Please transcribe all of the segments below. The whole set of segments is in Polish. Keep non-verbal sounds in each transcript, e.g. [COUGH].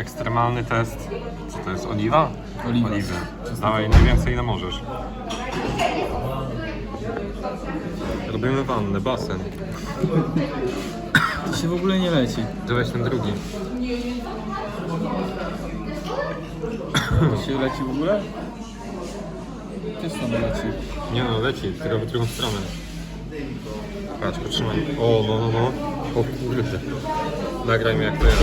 Ekstremalny test. Co to jest? Oliwa? Oliwa. Oliwy. Dawaj najwięcej ile możesz. Robimy wannę, basen. To się w ogóle nie leci. Weź ten drugi. To się leci w ogóle? Też tam leci. Nie no, leci, tylko w drugą stronę. Patrz, potrzymaj. O, no, no, no. O kurde. Nagraj mi jak to jest.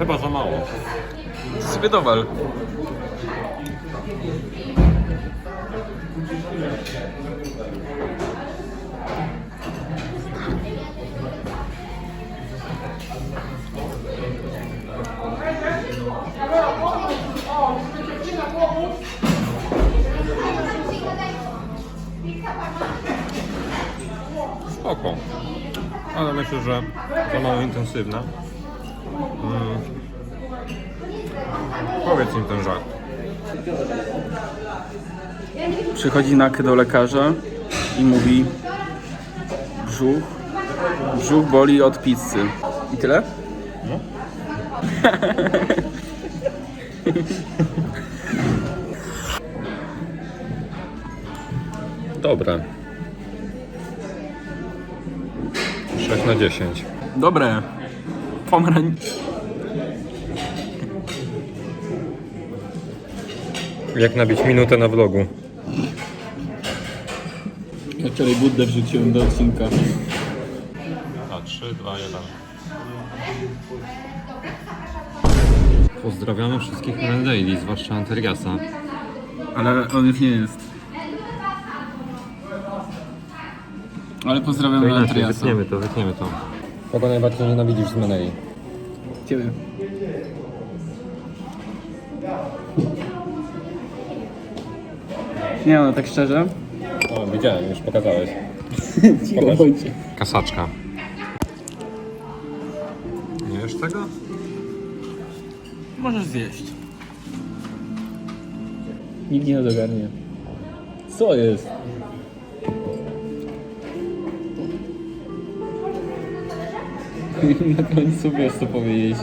Chyba za mało. To sobie dowal. Spoko. Ale myślę, że za mało intensywne. Mm. Powiedz im ten żart. Przychodzi Nak do lekarza i mówi brzuch, brzuch boli od pizzy. I tyle? No. [LAUGHS] Dobre. 6 na 10. Dobre. Pomarań... Jak nabić minutę na vlogu? Ja wczoraj Buddę wrzuciłem do odcinka. A 3, 2, 1. Pozdrawiamy wszystkich Mendaili, zwłaszcza Anteriasa. Ale on już nie jest. Ale To pozdrawiamy inaczej, Andreasa. wytniemy to, wytniemy to. Kogo najbardziej nienawidzisz z Menei? Ciebie. Nie no, tak szczerze. O, widziałem, już pokazałeś. [LAUGHS] Cicho bądźcie. Kasaczka. Nie wiesz tego? Możesz zjeść. Nikt nie ogarnie. Co jest? [LAUGHS] Na końcu wiesz co powiedzieć.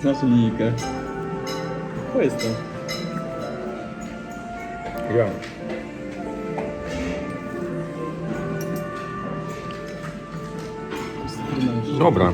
Znaczy linijkę. Co jest to? Ja. Dobra.